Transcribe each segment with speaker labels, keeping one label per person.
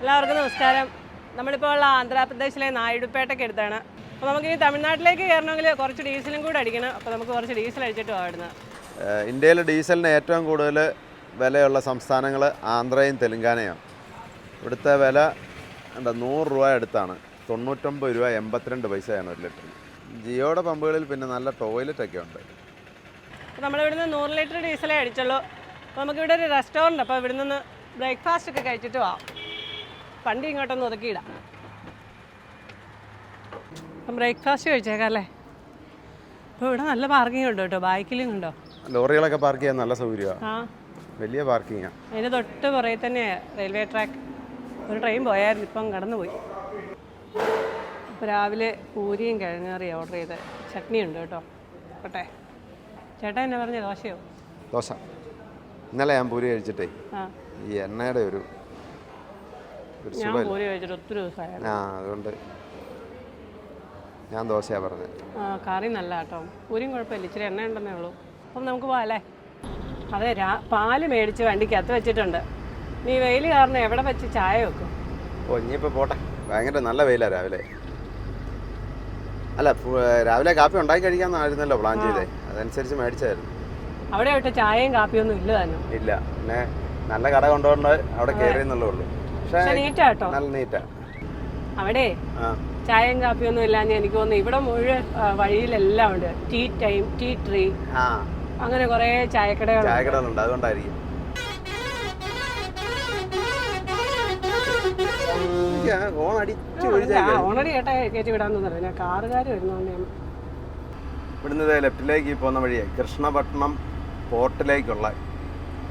Speaker 1: എല്ലാവർക്കും നമസ്കാരം. നമ്മളിപ്പോൾ ഉള്ള ആന്ധ്രാപ്രദേശിലെ നായിഡുപേട്ടയ്ക്ക് അടുത്താണ്. അപ്പോൾ നമുക്ക് ഇനി തമിഴ്നാട്ടിലേക്ക് കയറണമെങ്കിൽ കുറച്ച് ഡീസലും കൂടെ അടിക്കണം. അപ്പോൾ നമുക്ക് കുറച്ച് ഡീസൽ അടിച്ചിട്ട്
Speaker 2: ഇന്ത്യയിലെ ഇന്ത്യയിൽ ഡീസലിന് ഏറ്റവും കൂടുതൽ വിലയുള്ള സംസ്ഥാനങ്ങൾ ആന്ധ്രയും തെലുങ്കാനയും. ഇവിടുത്തെ വില എന്താ നൂറ് രൂപ അടുത്താണ്. തൊണ്ണൂറ്റൊമ്പത് രൂപ എൺപത്തിരണ്ട് പൈസയാണ് ഒരു ലിറ്ററിന് ജിയോയുടെ പമ്പുകളിൽ പിന്നെ നല്ല ടോയ്ലറ്റ് ഒക്കെ ഉണ്ട്.
Speaker 1: നമ്മളിവിടുന്ന് നൂറ് ലിറ്റർ ഡീസലേ അടിച്ചുള്ളൂ. അപ്പോൾ നമുക്കിവിടെ ഒരു റെസ്റ്റോറന്റ് അപ്പോൾ ഇവിടെ നിന്ന് ബ്രേക്ക്ഫാസ്റ്റ് ഒക്കെ കഴിച്ചിട്ട് പോവാം. വണ്ടി ഇങ്ങോട്ടൊന്ന് ഒതുക്കിയിടാം. ബ്രേക്ക്ഫാസ്റ്റ് കഴിച്ചേക്കാം അല്ലേ? ഇപ്പോൾ ഇവിടെ നല്ല പാർക്കിംഗ് ഉണ്ട് കേട്ടോ ബൈക്കിലും ഉണ്ടോ?
Speaker 2: ലോറികളൊക്കെ പാർക്ക് ചെയ്യാൻ നല്ല സൗകര്യമാണ് വലിയ പാർക്കിങ്ങാണ്
Speaker 1: അതിന് തൊട്ട് പുറകെ തന്നെ റെയിൽവേ ട്രാക്ക് ഒരു ട്രെയിൻ പോയായിരുന്നു ഇപ്പം കടന്നുപോയി. ഇപ്പോൾ രാവിലെ പൂരിയും കിഴങ്ങറിയാണ് ഓർഡർ ചെയ്ത് ചട്നി ഉണ്ട് കേട്ടോ. കോട്ടെ ചേട്ടാ എന്നെ പറഞ്ഞ ദോശയോ?
Speaker 2: ദോശ. ഇന്നലെ ഞാൻ പൂരി കഴിച്ചിട്ടേ
Speaker 1: ആ.
Speaker 2: ഈ എണ്ണയുടെ ഒരു ഒരു
Speaker 1: ഞാൻ
Speaker 2: സുഖമില്ല.
Speaker 1: പൂരി കഴിച്ചിട്ട് ഒത്തിരി ദിവസമായിരുന്നു
Speaker 2: ആ അതുകൊണ്ട് ഞാൻ ദോശയാണ് പറഞ്ഞത്.
Speaker 1: ആ കറി നല്ല കേട്ടോ പൂരിയും കുഴപ്പമില്ല. ഇച്ചിരി എണ്ണ ഉണ്ടെന്നേ ഉള്ളൂ. അപ്പം നമുക്ക് പോകാം അല്ലേ? അതെ രാ പാൽ മേടിച്ച് വണ്ടിക്കകത്ത് വെച്ചിട്ടുണ്ട്. നീ വെയിൽ കാരണം എവിടെ വെച്ച് ചായ വെക്കും?
Speaker 2: ഓ ഇനിയിപ്പോൾ പോട്ടെ. ഭയങ്കര നല്ല വെയിലാണ് രാവിലെ. അല്ല ഫു- രാവിലെ കാപ്പി ഉണ്ടാക്കി കഴിക്കാമെന്നായിരുന്നല്ലോ പ്ലാൻ ചെയ്തേ. അതനുസരിച്ച് മേടിച്ചായിരുന്നു.
Speaker 1: അവിടെ വിട്ട് ചായയും കാപ്പിയൊന്നും ഇല്ല തന്നെ.
Speaker 2: ഇല്ല. പിന്നെ നല്ല കട കൊണ്ടുകൊണ്ട് അവിടെ കയറി ഉള്ളൂ. പക്ഷേ നല്ല നീറ്റാ.
Speaker 1: അവിടെ ചായയും കാപ്പിയൊന്നും ഇല്ലാന്ന് എനിക്ക് തോന്നുന്നു ഇവിടെ മുഴുവൻ വഴിയിലെല്ലാം ഉണ്ട്. Tea time tea tree. അങ്ങനെ കുറേ ചായക്കടകൾ
Speaker 2: ചായക്കടകളുണ്ട് അതുകൊണ്ടായിരിക്കും. ഓൺ അടിച്ച് ഒഴിച്ചാ
Speaker 1: ആ ഓണടി ചേട്ടാ കയറ്റി വിടാന്ന് പറഞ്ഞു കാറുകാർ വരുന്നോണ്ട് ഞാൻ
Speaker 2: ഇവിടുന്ന് ലെഫ്റ്റിലേക്ക് പോകുന്ന വഴിയെ കൃഷ്ണപട്ടണം പോർട്ടിലേക്കുള്ള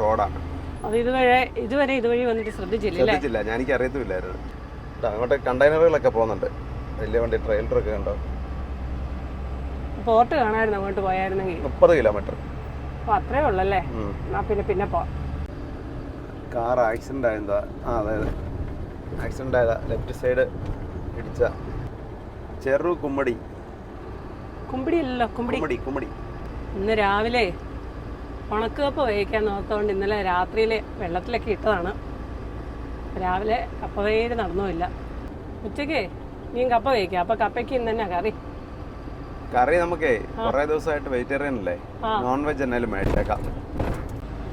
Speaker 2: റോഡാണ്.
Speaker 1: അത് ഇതുവരെ ഇതുവരെ ഇതുവഴി വന്നിട്ട് ശ്രദ്ധിച്ചില്ല
Speaker 2: ശ്രദ്ധിച്ചില്ല. ഞാൻ എനിക്ക് അറിയത്തുമില്ലായിരുന്നു അങ്ങോട്ട് കണ്ടെയ്നറുകളൊക്കെ പോകുന്നുണ്ട്. വലിയ വണ്ടി ട്രെയിലറൊക്കെ കണ്ടോ?
Speaker 1: പോർട്ട് കാണായിരുന്നു അങ്ങോട്ട് പോയായിരുന്നെങ്കിൽ.
Speaker 2: മുപ്പത് കിലോമീറ്റർ.
Speaker 1: അപ്പൊ അത്രേ ഉള്ളല്ലേ? എന്നാ പിന്നെ പിന്നെ പോ
Speaker 2: കാർ ആക്സിഡന്റ് ആയതാ. ആ അതെ അതെ. ആക്സിഡന്റ് ആയതാ. ലെഫ്റ്റ് സൈഡ് ഇടിച്ച ചെറു കുമ്മടി.
Speaker 1: കുമ്പിടി. അല്ലല്ലോ കുമ്പിടി.
Speaker 2: കുമ്മടി
Speaker 1: ഇന്ന് രാവിലെ ഉണക്കപ്പ് വേവിക്കാൻ നോക്കുകൊണ്ട് ഇന്നലെ രാത്രിയിൽ വെള്ളത്തിലൊക്കെ ഇട്ടതാണ്. രാവിലെ കപ്പ വേര് നടന്നുമില്ല. ഉച്ചയ്ക്ക് നീ കപ്പ വേവിക്കാം. അപ്പൊ കപ്പയ്ക്ക് ഇന്ന് തന്നെ കറി.
Speaker 2: കറി നമുക്ക് കുറേ ദിവസമായിട്ട് വെജിറ്റേറിയൻ അല്ലേ? നോൺ വെജ് എന്നാലും മേടിച്ചേക്കാം.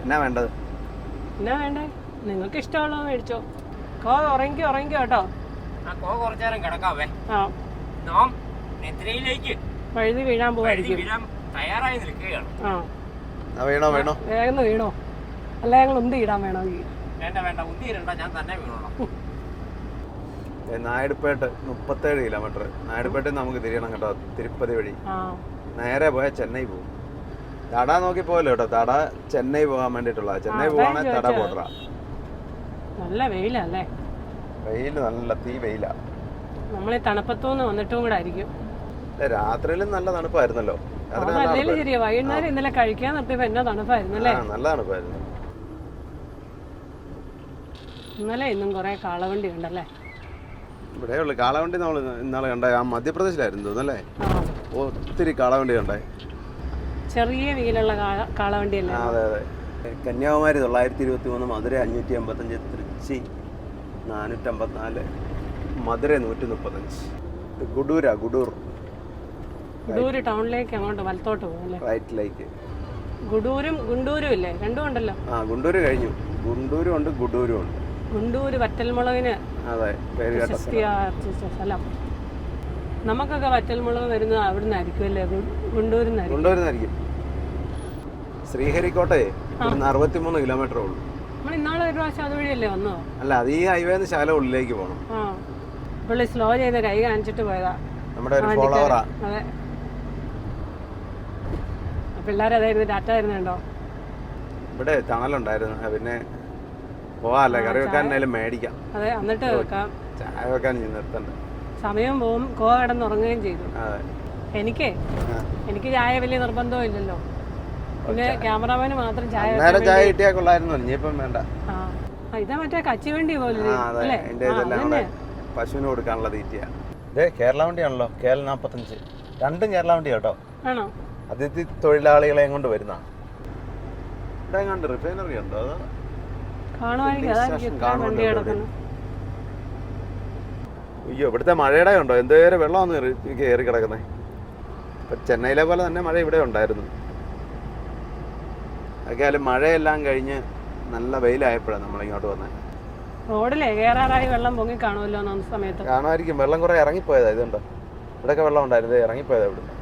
Speaker 2: എന്നാ വേണ്ടത്?
Speaker 1: എന്നാ വേണ്ടേ? നിങ്ങൾക്ക് ഇഷ്ടമുള്ളത് മേടിച്ചോ? കോ ഉറങ്ങി ഉറങ്ങി കേട്ടോ.
Speaker 3: ആ കോ കുറച്ചു നേരം കിടക്കാവേ.
Speaker 1: ആ.
Speaker 3: നാം നിദ്രയിലേക്ക്.
Speaker 1: വഴുതി വീഴാൻ
Speaker 3: പോകാൻ
Speaker 1: പോവായിരിക്കും.
Speaker 3: വീഴാൻ തയ്യാറായി നിൽക്കുകയാണ്.
Speaker 1: ആ.
Speaker 2: വേണോ വേണോ?
Speaker 1: വേഗം വീണോ? അല്ല ഞങ്ങൾ ഉന്തി ഇടാൻ വേണമെങ്കിൽ
Speaker 3: വേണ്ട വേണ്ട ഉന്തിരണ്ട ഞാൻ തന്നെ വീണോളാം.
Speaker 2: ഏ, നായടുപ്പേട്ട് മുപ്പത്തേഴ് കിലോമീറ്റർ. നായടുപ്പേട്ടിൽ നിന്ന് നമുക്ക് തിരിയണം കേട്ടോ തിരുപ്പതി വഴി. നേരെ പോയാൽ ചെന്നൈ പോകും. തട നോക്കി പോകല്ലോ കേട്ടോ തട ചെന്നൈ പോകാൻ വേണ്ടിട്ടുള്ള ചെന്നൈ പോവാണെങ്കിൽ തട പോട്ടറ
Speaker 1: നല്ല വെയിലല്ലേ?
Speaker 2: വെയിൽ നല്ല തീ വെയിലാ.
Speaker 1: നമ്മളെ ഈ തണുപ്പത്തുനിന്ന് വന്നിട്ടും കൂടെ ആയിരിക്കും.
Speaker 2: രാത്രിയിലും നല്ല തണുപ്പായിരുന്നല്ലോ.
Speaker 1: ശരിയാ വൈകുന്നേരം ഇന്നലെ കഴിക്കാൻ നിർത്തിയപ്പോ എന്നാ തണുപ്പായിരുന്നു അല്ലേ?
Speaker 2: നല്ല തണുപ്പായിരുന്നു.
Speaker 1: ഇന്നലെ ഇന്നും കുറെ കാളവണ്ടി ഉണ്ടല്ലേ?
Speaker 2: ഇവിടെ ഉള്ളു കാളവണ്ടി നമ്മൾ ഇന്നാളെ കണ്ട ആ മധ്യപ്രദേശിലായിരുന്നു
Speaker 1: അല്ലേ?
Speaker 2: ഒത്തിരി കാളവണ്ടി കണ്ടേ.
Speaker 1: ചെറിയ വീലുള്ള കാളവണ്ടി അല്ലേ
Speaker 2: അതെ അതെ. കന്യാകുമാരി തൊള്ളായിരത്തി ഇരുപത്തി മൂന്ന് മധുര അഞ്ഞൂറ്റി അമ്പത്തഞ്ച് തൃച്ചി നാനൂറ്റമ്പത്തിനാല് മധുര നൂറ്റി മുപ്പത്തഞ്ച് ഗുഡൂരാ ഗുഡൂർ.
Speaker 1: ഗുഡൂര് ടൗണിലേക്ക് അങ്ങോട്ട് വലത്തോട്ട് പോകും അല്ലേ?
Speaker 2: റൈറ്റിലേക്ക്.
Speaker 1: ഗുഡൂരും ഗുണ്ടൂരും ഇല്ലേ? രണ്ടും ഉണ്ടല്ലോ.
Speaker 2: ആ ഗുണ്ടൂര് കഴിഞ്ഞു. ഗുണ്ടൂരും ഉണ്ട് ഗുഡൂരും ഉണ്ട്.
Speaker 1: ഗുണ്ടൂര് വറ്റൽമുളകിന്
Speaker 2: അതെ പേര് കേട്ട. സ്ഥലം.
Speaker 1: പ്രശസ്തിയാർജിച്ച സ്ഥലം. നമുക്കൊക്കെ വറ്റൽമുളക് വരുന്നത് അവിടെ നിന്നായിരിക്കും അല്ലേ? ഗുണ്ടൂരിൽ നിന്നായിരിക്കും
Speaker 2: ഗുണ്ടൂരിന്നായിരിക്കും. ശ്രീഹരിക്കോട്ടയെ ഇവിടുന്ന് അറുപത്തിമൂന്ന് കിലോമീറ്റർ ഉള്ളൂ.
Speaker 1: നമ്മൾ ഇന്നാളെ ഒരു പ്രാവശ്യം അതുവഴിയല്ലേ വന്നോ
Speaker 2: അല്ല അത് ഈ ഹൈവേന്ന് ശാല ഉള്ളിലേക്ക് പോകണം
Speaker 1: ആ. പുള്ളി സ്ലോ ചെയ്ത് കൈ കാണിച്ചിട്ട് പോയതാ.
Speaker 2: നമ്മുടെ ഒരു ഫോളോവറാ.
Speaker 1: അതെ. പിള്ളേരതായിരുന്നു ഡാറ്റ തരുന്നുണ്ടോ
Speaker 2: ഇവിടെ തണലുണ്ടായിരുന്നു പിന്നെ പോവാല്ലേ? കറി വെക്കാൻ എന്നാലും മേടിക്കാം.
Speaker 1: അതെ എന്നിട്ട് വെക്കാം.
Speaker 2: ചായ വെക്കാൻ നിർത്തണ്ട.
Speaker 1: സമയം പോവും കോ കിടന്നുറങ്ങുകയും ചെയ്തു. എനിക്കേ എനിക്ക് ചായ വലിയ നിർബന്ധവും ഇല്ലല്ലോ. പിന്നെ ക്യാമറാമാന് മാത്രം ചായ
Speaker 2: ചായ കിട്ടിയാ കൊള്ളായിരുന്നു. ഇനിയിപ്പം വേണ്ട.
Speaker 1: ഇതാ മറ്റേ കച്ചിവണ്ടി പോലെ
Speaker 2: പശുവിന് കൊടുക്കാനുള്ള തീറ്റയാ. ഇതേ കേരള വണ്ടിയാണല്ലോ കേരള നാപ്പത്തഞ്ച്. രണ്ടും കേരള വണ്ടിയാട്ടോ
Speaker 1: ആണോ?
Speaker 2: അതിഥി തൊഴിലാളികളെ കൊണ്ട് വരുന്ന. ഇവിടെ റിഫൈനറി ഉണ്ടോ അതോ? അയ്യോ ഇവിടുത്തെ മഴയുടെ ഉണ്ടോ? എന്തേരം വെള്ളമാണ് കയറി കിടക്കുന്നത് ഇപ്പം ചെന്നൈയിലെ പോലെ തന്നെ മഴ ഇവിടെ ഉണ്ടായിരുന്നു. അതൊക്കെയാലും മഴയെല്ലാം കഴിഞ്ഞ് നല്ല വെയിലായപ്പോഴാണ് നമ്മളിങ്ങോട്ട് വന്നത്
Speaker 1: റോഡിലെ കയറാറായി വെള്ളം പൊങ്ങി കാണുമല്ലോ സമയത്ത്.
Speaker 2: കാണുമായിരിക്കും. വെള്ളം കുറെ ഇറങ്ങിപ്പോയതാ ഇതുണ്ടോ? ഇവിടെയൊക്കെ വെള്ളം ഉണ്ടായിരുന്നു ഇറങ്ങിപ്പോയതാ ഇവിടുന്ന്.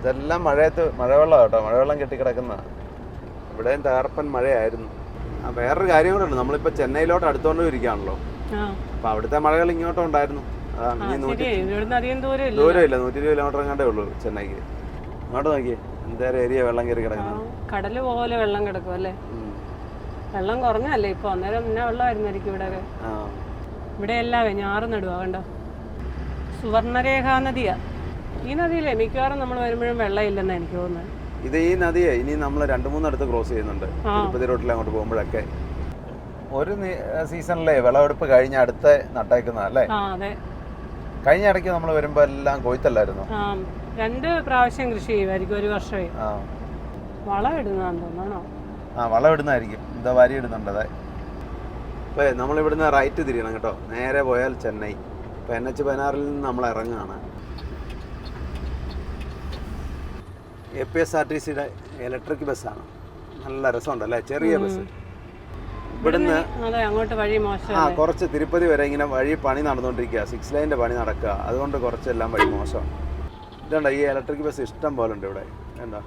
Speaker 2: ഇതെല്ലാം മഴയത്ത് മഴവെള്ളം കേട്ടോ. മഴവെള്ളം കെട്ടിക്കിടക്കുന്നതാണ് ഇവിടെയും തകർപ്പൻ മഴയായിരുന്നു. ആ വേറൊരു കാര്യം കൂടെ ഉണ്ട്. നമ്മളിപ്പോൾ ചെന്നൈയിലോട്ട് അടുത്തോണ്ട് ഇരിക്കുകയാണല്ലോ. അപ്പൊ അവിടുത്തെ മഴകൾ ഇങ്ങോട്ടും ഉണ്ടായിരുന്നു.
Speaker 1: ദൂരം ഇല്ല
Speaker 2: ദൂരമില്ല. നൂറ്റി ഇരുപത് കിലോമീറ്റർ എങ്ങാണ്ടേ ഉള്ളൂ ചെന്നൈക്ക്. അങ്ങോട്ട് നോക്കിയേ. എന്തേരം ഏരിയ വെള്ളം കയറി കിടക്കുന്നത്.
Speaker 1: കടൽ പോലെ വെള്ളം കിടക്കും അല്ലേ. വെള്ളം കുറഞ്ഞല്ലേ ഇപ്പൊ അന്നേരം പിന്നെ വെള്ളമായിരുന്നായിരിക്കും ഇവിടെ ഇവിടെ എല്ലാവേ ഞാറ് നടുവാ കണ്ടോ? സുവർണരേഖാ നദിയാ. ഈ നദിയിലെ മിക്കവാറും നമ്മൾ വരുമ്പോഴും വെള്ളം ഇല്ലെന്നാണ് എനിക്ക് തോന്നുന്നത്.
Speaker 2: ഇത് ഈ നദിയെ ഇനി നമ്മൾ രണ്ട് മൂന്നിടത്ത് ക്രോസ് ചെയ്യുന്നുണ്ട്. തിരുപ്പതി റോട്ടിൽ അങ്ങോട്ട് പോകുമ്പോഴൊക്കെ. ഒരു സീസണിലെ വിളവെടുപ്പ് കഴിഞ്ഞ അടുത്ത നട്ടേക്കുന്ന അല്ലേ?
Speaker 1: അതെ.
Speaker 2: കഴിഞ്ഞ ഇടയ്ക്ക് നമ്മൾ വരുമ്പോ എല്ലാം കൊയ്ത്തല്ലായിരുന്നു?
Speaker 1: രണ്ട് പ്രാവശ്യം കൃഷി ചെയ്യുമായിരിക്കും ഒരു വർഷമേ. വളം ഇടുന്നതാന്ന് തോന്നണോ
Speaker 2: ആ വളം ഇടുന്നതായിരിക്കും എന്താ വാരി ഇടുന്നുണ്ട് അതെ. ഇപ്പൊ നമ്മൾ ഇവിടുന്ന് റൈറ്റ് തിരിയണം കേട്ടോ. നേരെ പോയാൽ ചെന്നൈ. ഇപ്പൊ എൻ എച്ച് പതിനാറിൽ നിന്ന് നമ്മൾ ഇറങ്ങുകയാണ്. A P S R T സിയുടെ ഇലക്ട്രിക് ബസ്സാണ് നല്ല രസമുണ്ട് അല്ലേ? ചെറിയ ബസ് ഇവിടുന്ന്
Speaker 1: അങ്ങോട്ട് വഴി
Speaker 2: ആ കുറച്ച് തിരുപ്പതി വരെ ഇങ്ങനെ വഴി പണി നടന്നുകൊണ്ടിരിക്കുക. സിക്സ് ലൈന്റെ പണി നടക്കുക. അതുകൊണ്ട് കുറച്ചെല്ലാം വഴി മോശമാണ് ഇതുണ്ട് ഈ ഇലക്ട്രിക് ബസ് ഇഷ്ടം പോലെ ഉണ്ട് ഇവിടെ? എന്താ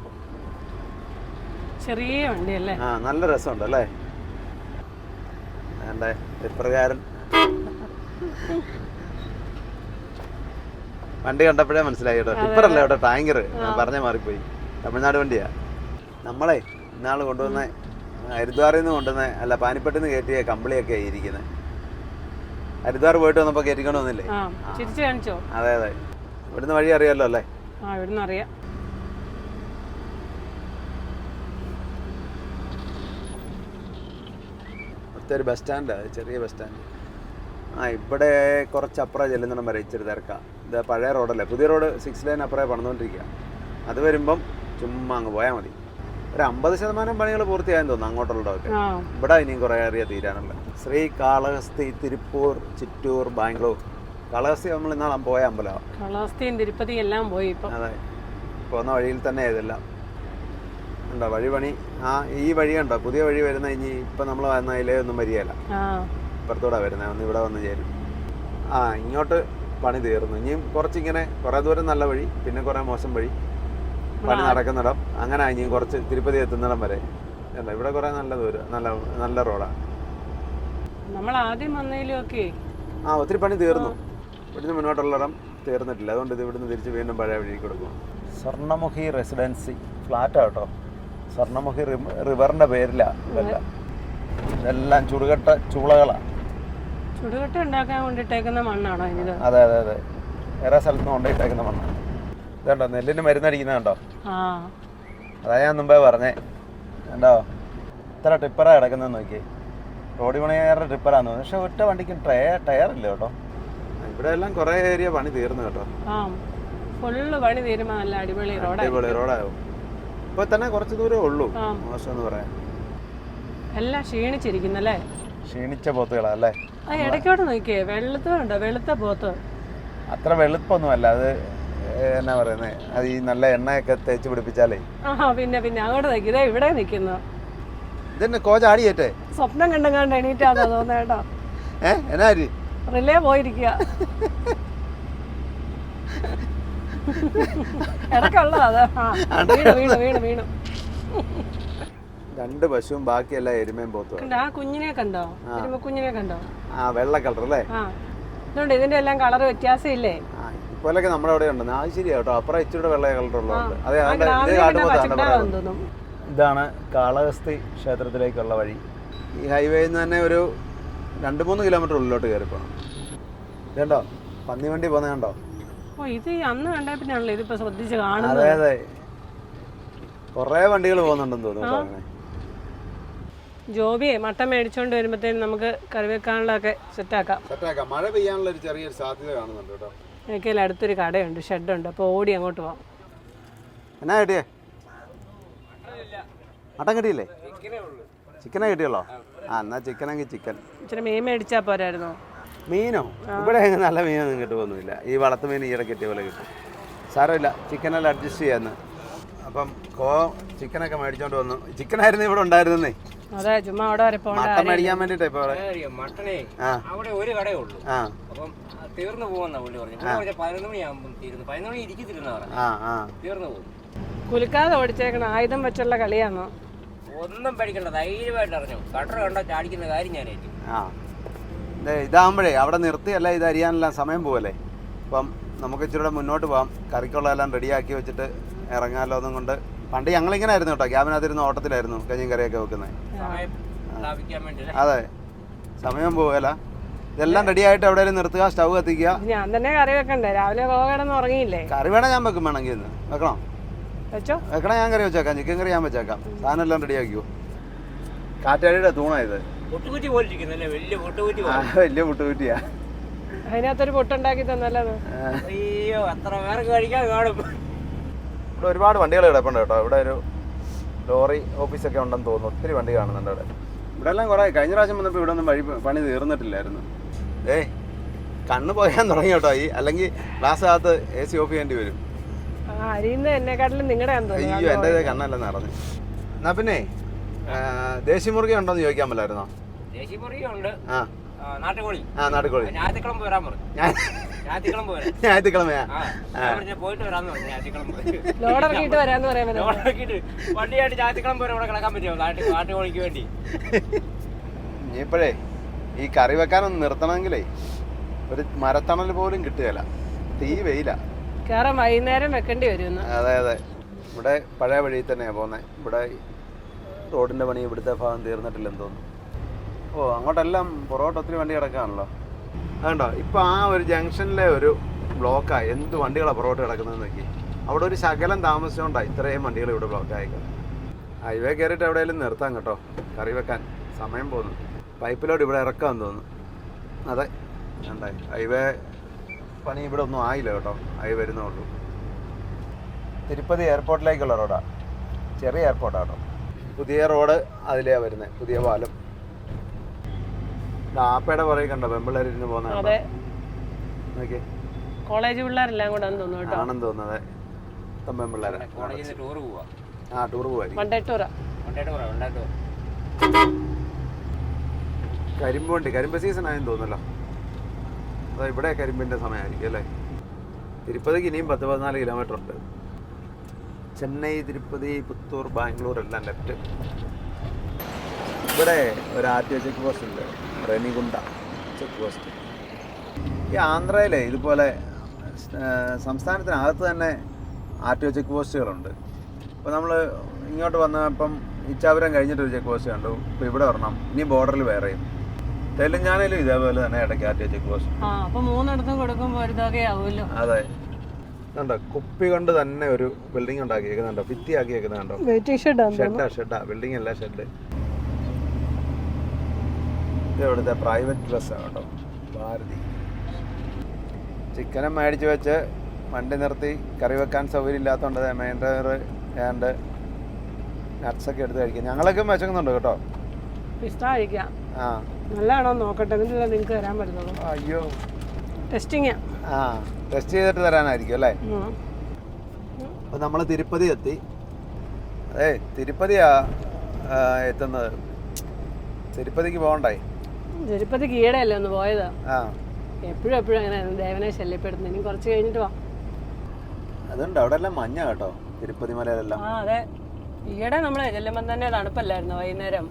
Speaker 1: ചെറിയ വണ്ടിയല്ലേ
Speaker 2: ആ നല്ല രസമുണ്ട് അല്ലേ? വേണ്ടേ ഇപ്രകാരം. വണ്ടി കണ്ടപ്പോഴേ മനസ്സിലായി കേട്ടോ. ടിപ്പറല്ലേ കേട്ടോ ടാങ്കർ ഞാൻ പറഞ്ഞ മാറിപ്പോയി. തമിഴ്നാട് വണ്ടിയാ. നമ്മളെ ഇന്നാൾ കൊണ്ടുവന്ന ഹരിദ്വാറിൽ നിന്ന് കൊണ്ടുവന്ന അല്ല പാനിപ്പട്ടിൽ നിന്ന് കയറ്റിയ കമ്പിളിയൊക്കെ ഇരിക്കുന്നത് ഹരിദ്വാർ പോയിട്ട് വന്നപ്പോൾ കയറ്റിക്കൊണ്ട് വന്നില്ലേ?
Speaker 1: ചിരിച്ചു കാണിച്ചോ?
Speaker 2: അതെ അതെ. ഇവിടുന്ന് വഴി അറിയാലോ അല്ലേ?
Speaker 1: ആ ഇവിടുന്ന് അറിയാം.
Speaker 2: ഒരു ബസ് സ്റ്റാൻഡ് ചെറിയ ബസ് സ്റ്റാൻഡ് ആ ഇവിടെ കുറച്ച് അപ്പുറം ചെല്ലുന്നിടം വരെ ഇച്ചിരി തിരക്കാം. ഇത് പഴയ റോഡല്ലേ പുതിയ റോഡ് സിക്സ് ലൈൻ അപ്പുറേ പണിതുകൊണ്ടിരിക്കുക അത് വരുമ്പം ചുമ്മാ അങ്ങ് പോയാൽ മതി. ഒരു അമ്പത് ശതമാനം പണികൾ പൂർത്തിയായെന്ന് തോന്നുന്നു അങ്ങോട്ടുള്ളതൊക്കെ ഇവിടെ ഇനിയും കുറേ ഏറിയ തീരാനുള്ള ശ്രീ കാളഹസ്തി തിരുപ്പൂർ ചിറ്റൂർ ബാംഗ്ലൂർ. കാളഹസ്തി നമ്മൾ ഇന്നാളെ പോയ അമ്പലമാണ്
Speaker 1: കാളഹസ്തിയും തിരുപ്പതി എല്ലാം പോയി
Speaker 2: അതെ. പോകുന്ന വഴിയിൽ തന്നെ ഇതെല്ലാം. ഉണ്ടോ വഴി പണി ആ ഈ വഴി കണ്ടോ? പുതിയ വഴി വരുന്ന ഇനി ഇപ്പം നമ്മൾ വന്നതിലേ ഒന്നും വരികയില്ല. ഇപ്പുറത്തൂടെ വരുന്നത് ഒന്ന് ഇവിടെ വന്ന് ചേരും. ആ ഇങ്ങോട്ട് പണി തീർന്നു. ഇനിയും കുറച്ചിങ്ങനെ കുറേ ദൂരം നല്ല വഴി പിന്നെ കുറേ മോശം വഴി. പണി നടക്കുന്നിടം. അങ്ങനെ ഇനിയും കുറച്ച് തിരുപ്പതി എത്തുന്നിടം വരെ. അല്ല ഇവിടെ കുറെ നല്ല ദൂരം നല്ല നല്ല റോഡാണ്
Speaker 1: നമ്മൾ ആദ്യം വന്നതിലും ഒക്കെ.
Speaker 2: ആ ഒത്തിരി പണി തീർന്നു. ഇവിടുന്ന് മുന്നോട്ടുള്ളിടം തീർന്നിട്ടില്ല. അതുകൊണ്ട് ഇത് ഇവിടുന്ന് തിരിച്ച് വീണ്ടും പഴയ വഴിക്ക് കൊടുക്കും. സ്വർണമുഖി റെസിഡൻസി. ഫ്ലാറ്റാ കേട്ടോ. സ്വർണമുഖി റിവറിന്റെ പേരിലാണ് ഇതെല്ലാം. ഇതെല്ലാം ചുടുകട്ട ചൂളകളാണ്
Speaker 1: ചുടുകട്ട ഉണ്ടാക്കാൻ വേണ്ടിട്ടേക്കുന്ന മണ്ണാണോ
Speaker 2: അതെ അതെ അതെ. വേറെ സ്ഥലത്ത് കൊണ്ടിട്ടേക്കുന്ന കൊണ്ടുപോയിട്ടേക്കുന്ന മണ്ണ. ഇതുണ്ടോ? നെല്ലിന് മരുന്നടിക്കുന്ന കണ്ടോ? അതാ ഞാൻ മുമ്പേ പറഞ്ഞേ. കണ്ടോ? ഇത്ര ട്രിപ്പറാ കിടക്കുന്നത് നോക്കി റോഡ് പണിയാറ് ട്രിപ്പറാന്ന് തോന്നുന്നു. പക്ഷെ ഒറ്റ വണ്ടിക്ക് ടയർ ടയർ ഇല്ല കേട്ടോ. ഇവിടെ എല്ലാം കുറേ ഏരിയ പണി തീർന്നു കേട്ടോ.
Speaker 1: ആ. ഫുള്ള് പണി തീരുമ്പോ നല്ല അടിപൊളി റോഡായി
Speaker 2: അടിപൊളി റോഡാവും ഇപ്പൊ തന്നെ കുറച്ച് ദൂരേ ഉള്ളൂ. മോശം എന്ന് പറയാൻ.
Speaker 1: എല്ലാം ക്ഷീണിച്ചിരിക്കുന്നല്ലേ
Speaker 2: ക്ഷീണിച്ച പോത്തുകളാ അല്ലേ?
Speaker 1: ആ ഇടയ്ക്കോട്ട് നോക്കിയേ. വെളുത്ത ഉണ്ടോ വെളുത്ത പോത്ത്.
Speaker 2: അത്ര വെളുപ്പൊന്നുമല്ല അത് എന്നാ പറയുന്നത് അത് ഈ നല്ല എണ്ണയൊക്കെ തേച്ച് പിടിപ്പിച്ചാലേ.
Speaker 1: ആ പിന്നെ പിന്നെ. അങ്ങോട്ട് നോക്കി. ഇതേ ഇവിടെ നിൽക്കുന്നു
Speaker 2: കോച്ച് ആടിയേറ്റേ.
Speaker 1: സ്വപ്നം കണ്ടെങ്ങാണ്ട് എണീറ്റാന്നോ തോന്നേട്ടോ കേട്ടോ.
Speaker 2: ഏ എന്നാ അരി
Speaker 1: റിലേ പോയിരിക്കുക ഇടയ്ക്കുള്ളതാ അത്. ആ വീണു വീണു വീണു വീണു.
Speaker 2: രണ്ട് പശുവും ബാക്കിയെല്ലാം എരുമയും പോത്തും
Speaker 1: കണ്ടോ ആ കുഞ്ഞിനെ കണ്ടോ? ഇരുമ്പ കുഞ്ഞിനെ കണ്ടോ?
Speaker 2: ആ വെള്ള കളർ അല്ലേ?
Speaker 1: ആ. ഇതുകൊണ്ട് ഇതിന്റെ എല്ലാം കളർ വ്യത്യാസം ഇല്ലേ
Speaker 2: ആ ഇപ്പോലൊക്കെ നമ്മുടെ അവിടെ ഉണ്ട് അത് ശരിയാ കേട്ടോ. അപ്പുറം ഇച്ചിരി വെള്ള കളറുള്ളതുണ്ട്. അതെ
Speaker 1: ഗ്രാമീണ
Speaker 2: കാട്ടുപോത്താണ് ഇതാണ് കാളഹസ്തി ക്ഷേത്രത്തിലേക്കുള്ള വഴി. ഈ ഹൈവേയിൽ നിന്ന് തന്നെ ഒരു രണ്ട് മൂന്ന് കിലോമീറ്റർ ഉള്ളിലോട്ട് കയറി പോകണം ഇതുണ്ടോ പന്നി വണ്ടി പോകുന്നത് കണ്ടോ?
Speaker 1: ഓ ഇത് അന്ന് കണ്ടേ പിന്നെയാണല്ലോ ഇതിപ്പോ ശ്രദ്ധിച്ച് കാണുന്നത്.
Speaker 2: അതെ അതെ. കുറേ വണ്ടികൾ പോകുന്നുണ്ടെന്ന് തോന്നുന്നു അങ്ങനെ
Speaker 1: ജോബിയെ മട്ട മേടിച്ചോണ്ട് വരുമ്പോഴത്തേനും നമുക്ക് സെറ്റ് ആക്കാം. സെറ്റാക്കാം
Speaker 2: സെറ്റാക്കാം മഴ പെയ്യാനുള്ള ഒരു ചെറിയൊരു സാധ്യത കാണുന്നുണ്ട് കേട്ടോ.
Speaker 1: എനിക്കതിൽ അടുത്തൊരു കടയുണ്ട് ഷെഡുണ്ട്. അപ്പോൾ ഓടി അങ്ങോട്ട് പോവാം.
Speaker 2: എന്നാ കിട്ടിയേ? മട്ടൻ കിട്ടിയില്ലേ? ചിക്കനെ കിട്ടിയല്ലോ ആ എന്നാ ചിക്കനെങ്കിൽ ചിക്കൻ.
Speaker 1: ഇച്ചിരി മീൻ മേടിച്ചാൽ പോരായിരുന്നോ?
Speaker 2: മീനോ? ഇവിടെ നല്ല മീനൊന്നും കിട്ടുമൊന്നുമില്ല ഈ വളർത്തു മീൻ ഈയിടെ കിട്ടിയ പോലെ കിട്ടും. സാരമില്ല ചിക്കനെല്ലാം അഡ്ജസ്റ്റ് ചെയ്യാന്ന് അപ്പം കോ ചിക്കനൊക്കെ മേടിച്ചോണ്ട് വന്നു. ചിക്കനായിരുന്നു ഇവിടെ ഉണ്ടായിരുന്നേ.
Speaker 1: അതെ ചുമ്മാ അവിടെ വരെ
Speaker 2: മട്ടൻ മേടിക്കാൻ വേണ്ടിട്ടാ ഇപ്പൊ അവിടെ?
Speaker 3: മട്ടനെ അവിടെ ഒരു കടയേ ഉള്ളൂ.
Speaker 2: ആ.
Speaker 3: അപ്പം തീർന്നു പോകുന്ന പുള്ളി പറഞ്ഞു പതിനൊന്ന് മണിയാകുമ്പോൾ തീർന്നു പതിനൊന്ന് മണി ഇരിക്കത്തില്ലെന്ന് പറഞ്ഞു തീർന്നു പോകും.
Speaker 1: കുലുക്കാതെ ഓടിച്ചേക്കണ ആയുധം വെച്ചുള്ള കളിയാണോ
Speaker 3: ഒന്നും പേടിക്കണ്ട ധൈര്യമായിട്ട് അറിഞ്ഞു കട്ടർ കണ്ട ചാടിക്കുന്ന കാര്യം ഞാൻ
Speaker 2: ഇതാകുമ്പോഴേ അവിടെ നിർത്തിയല്ല ഇത് അരിയാനെല്ലാം സമയം പോവല്ലേ? അപ്പം നമുക്ക് ഇച്ചിരി കൂടെ മുന്നോട്ട് പോകാം കറിക്കുള്ളതെല്ലാം റെഡിയാക്കി വെച്ചിട്ട് ഇറങ്ങാമല്ലോ എന്നും കൊണ്ട്. പണ്ട് ഞങ്ങളിങ്ങനെ ആയിരുന്നു കേട്ടോ. ക്യാബിനകത്തിരുന്ന് ഓട്ടത്തിലായിരുന്നു കഞ്ഞിയും കറിയൊക്കെ വെക്കുന്നത്.
Speaker 3: സമയം ലാഭിക്കാൻ വേണ്ടി
Speaker 2: അതെ. സമയം പോവല ഇതെല്ലാം റെഡി ആയിട്ട് എവിടെ നിർത്തുക സ്റ്റവ് കത്തിക്കുക.
Speaker 1: ഞാൻ തന്നെ കറി വെക്കണ്ടേ? രാവിലെ കിടന്ന് ഉറങ്ങിയില്ലേ?
Speaker 2: കറി വേണേ ഞാൻ വെക്കും വേണമെങ്കിൽ ഇന്ന്. വെക്കണോ?
Speaker 1: വെച്ചോ.
Speaker 2: വെക്കണേ ഞാൻ കറി വെച്ചേക്കാം. ചിക്കൻ കറി ഞാൻ വെച്ചേക്കാം. സാധനം എല്ലാം റെഡി ആക്കിയോ കാറ്റാടിയുടെ
Speaker 3: തൂണായത് വലിയ
Speaker 2: പൊട്ടുകുറ്റിയാ.
Speaker 1: അതിനകത്തൊരു പൊട്ടുണ്ടാക്കി തന്നല്ലോ
Speaker 3: അയ്യോ അത്ര പേർക്ക് കഴിക്കാൻ കാണും.
Speaker 2: ഇവിടെ ഒരുപാട് വണ്ടികൾ കിടപ്പുണ്ട് കേട്ടോ. ഇവിടെ ഒരു ലോറി ഓഫീസൊക്കെ ഉണ്ടെന്ന് തോന്നുന്നു. ഒത്തിരി വണ്ടി കാണുന്നുണ്ട് അവിടെ. ഇവിടെ എല്ലാം കുറേ കഴിഞ്ഞ പ്രാവശ്യം വന്നപ്പോൾ ഇവിടെ ഒന്നും വഴി പണി തീർന്നിട്ടില്ലായിരുന്നു. ഏയ് കണ്ണ് പോയാൻ തുടങ്ങി കേട്ടോ. ഈ അല്ലെങ്കിൽ ഗ്ലാസ്സിനകത്ത് എ സി ഓഫ് ചെയ്യേണ്ടി വരും. അയ്യോ എന്റെ കണ്ണല്ല നിറഞ്ഞു. എന്നാ പിന്നെ ആ, ഉണ്ടോ ഉണ്ടോന്ന് ചോദിക്കാൻ പറ്റായിരുന്നോ
Speaker 3: ദേശീയ ഉണ്ട്.
Speaker 2: ആ.
Speaker 3: നാട്ടുകോളി
Speaker 2: ആ നാട്ടുകോഴി.
Speaker 3: ഞാത്തിക്കളം വരാൻ പറഞ്ഞു.
Speaker 2: ഞാൻ
Speaker 1: ലോഡ് ഇറക്കിയിട്ട് വരാന്ന് പറയാൻ പറ്റും
Speaker 3: ലോഡാക്കിയിട്ട് വണ്ടിയായിട്ട് ചാത്തിക്കളം പോരാ ഇവിടെ കിടക്കാൻ പറ്റുമോ? നാട്ടു നാട്ടുകോളിക്ക് വേണ്ടി.
Speaker 2: ഇപ്പോഴേ ഈ കറി വെക്കാനൊന്നും നിർത്തണമെങ്കിലേ ഒരു മരത്തണൽ പോലും കിട്ടുകയില്ല. തീ വെയില.
Speaker 1: കാരണം വൈകുന്നേരം വെക്കേണ്ടി വരും
Speaker 2: അതെ അതെ. ഇവിടെ പഴയ വഴി തന്നെയാണ് പോകുന്നത് ഇവിടെ റോഡിന്റെ പണി ഇവിടുത്തെ ഭാഗം തീർന്നിട്ടില്ലെന്ന് തോന്നുന്നു. ഓ അങ്ങോട്ടെല്ലാം പുറകോട്ട് ഒത്തിരി വണ്ടി കിടക്കാണല്ലോ. അതുണ്ടോ? ഇപ്പോൾ ആ ഒരു ജംഗ്ഷനിലെ ഒരു ബ്ലോക്കായി. എന്ത് വണ്ടികളാണ് പുറകോട്ട് കിടക്കുന്നത് നോക്കി. അവിടെ ഒരു ശകലം താമസിച്ചുകൊണ്ടാണ് ഇത്രയും വണ്ടികൾ ഇവിടെ ബ്ലോക്ക് ആയിക്കുന്നത് ഹൈവേ കയറിയിട്ട് എവിടെയെങ്കിലും നിർത്താം കേട്ടോ. കറി വെക്കാൻ സമയം പോകുന്നു. പൈപ്പിലോട്ട് ഇവിടെ ഇറക്കാൻ തോന്നുന്നു. അതെ ഉണ്ടായി ഹൈവേ പണി ഇവിടെ ഒന്നും ആയില്ല കേട്ടോ. ആയി വരുന്നുള്ളൂ തിരുപ്പതി എയർപോർട്ടിലേക്കുള്ള റോഡാണ് ചെറിയ എയർപോർട്ടാണ്. കേട്ടോ പുതിയ റോഡ് അതിലേ വരുന്നത് പുതിയ പാലം. ആപ്പയുടെ പുറകെ കണ്ടോ? പെമ്പിള്ളേർ ഇരുന്ന് പോകുന്ന
Speaker 1: കോളേജ് പിള്ളേരെല്ലാം കൂടെ ആണെന്ന് തോന്നുന്നു കേട്ടോ.
Speaker 2: ആണെന്ന് തോന്നുന്നത്. പെമ്പിള്ളേരെ.
Speaker 3: കോളേജിൽ ടൂർ പോവാ.
Speaker 2: ആ ടൂർ പോവായിരിക്കും
Speaker 1: വൺ ഡേ ടൂറാ.
Speaker 3: കൊണ്ടായിട്ട് പറയാം കൊണ്ടായിട്ട്
Speaker 2: കരിമ്പ് വണ്ടി കരിമ്പ് സീസൺ ആയെന്ന് തോന്നുന്നല്ലോ. അതാ ഇവിടെ കരിമ്പിന്റെ സമയമായിരിക്കും അല്ലേ? തിരുപ്പതിക്ക് ഇനിയും പത്ത് പതിനാല് കിലോമീറ്റർ ഉണ്ട്. ചെന്നൈ തിരുപ്പതി പുത്തൂർ ബാംഗ്ലൂർ എല്ലാം ലെഫ്റ്റ് ഇവിടെ ഒരു R T O check post ഉണ്ട്. റെനിഗുണ്ട ചെക്ക് പോസ്റ്റ് ഈ ആന്ധ്രയിലെ ഇതുപോലെ സംസ്ഥാനത്തിനകത്ത് തന്നെ ആർ ടി ഒ ചെക്ക് പോസ്റ്റുകളുണ്ട് അപ്പോൾ നമ്മൾ ഇങ്ങോട്ട് വന്നപ്പം ഇച്ചാപുരം കഴിഞ്ഞിട്ടൊരു ചെക്ക് പോസ്റ്റ് കണ്ടു. ഇപ്പോൾ ഇവിടെ വരണം. ഇനി ബോർഡറിൽ വേറെയും. തെലുങ്കാനയിലും ഇതേപോലെ തന്നെ ഇടയ്ക്ക് R T O check post അതെ. കണ്ടോ? കുപ്പി കൊണ്ട് തന്നെ ഒരു ബിൽഡിംഗ് ഉണ്ടാക്കിയേക്കുന്നുണ്ടോ. ഭിത്തി ആക്കിയേക്കുന്നുണ്ടോ
Speaker 1: ഷെഡാ
Speaker 2: ഷെഡാ ബിൽഡിംഗ് അല്ല ഷെഡ് ഇത് ഇവിടുത്തെ പ്രൈവറ്റ് ബസ്സാണ് കേട്ടോ. ഭാരതി. ചിക്കനും മേടിച്ച് വെച്ച് വണ്ടി നിർത്തി കറി വെക്കാൻ സൗകര്യം ഇല്ലാത്തതുകൊണ്ട് മെയിൻ ഡ്രൈവർ ഏതാണ്ട് നട്ട്സൊക്കെ എടുത്ത് കഴിക്കാം. ഞങ്ങളൊക്കെ വിശക്കുന്നുണ്ട് കേട്ടോ.
Speaker 1: പിസ്ത കഴിക്കാം
Speaker 2: ആ.
Speaker 1: നല്ലതാണോ നോക്കട്ടെ. എന്നിട്ടല്ലേ നിങ്ങൾക്ക് തരാൻ പറ്റുന്നുള്ളൂ.
Speaker 2: അയ്യോ.
Speaker 1: ടെസ്റ്റിംഗ്
Speaker 2: ആ ടെസ്റ്റ് ചെയ്തിട്ട് തരാനായിരിക്കും അല്ലേ? അപ്പോൾ നമ്മൾ തിരുപ്പതി എത്തി. അതെ തിരുപ്പതിയാ എത്തുന്നത്. തിരുപ്പതിക്ക് പോകണ്ടായി.
Speaker 1: തിരുപ്പതിക്ക് കീടയല്ലേ ഒന്ന് പോയത്? എപ്പോഴും എപ്പോഴും അങ്ങനെ ദേവനെ ശല്യപ്പെടുത്തുന്നു. ഇനി കുറച്ച് കഴിഞ്ഞിട്ട് വാ.
Speaker 2: അതുണ്ട്. അവിടെ എല്ലാം മഞ്ഞ കേട്ടോ. തിരുപ്പതി മലയിലെല്ലാം.
Speaker 1: ആ അതെ. ഈയിടെ നമ്മളെ ചെല്ലുമ്പോ തന്നെ തണുപ്പല്ലായിരുന്നു വൈകുന്നേരം?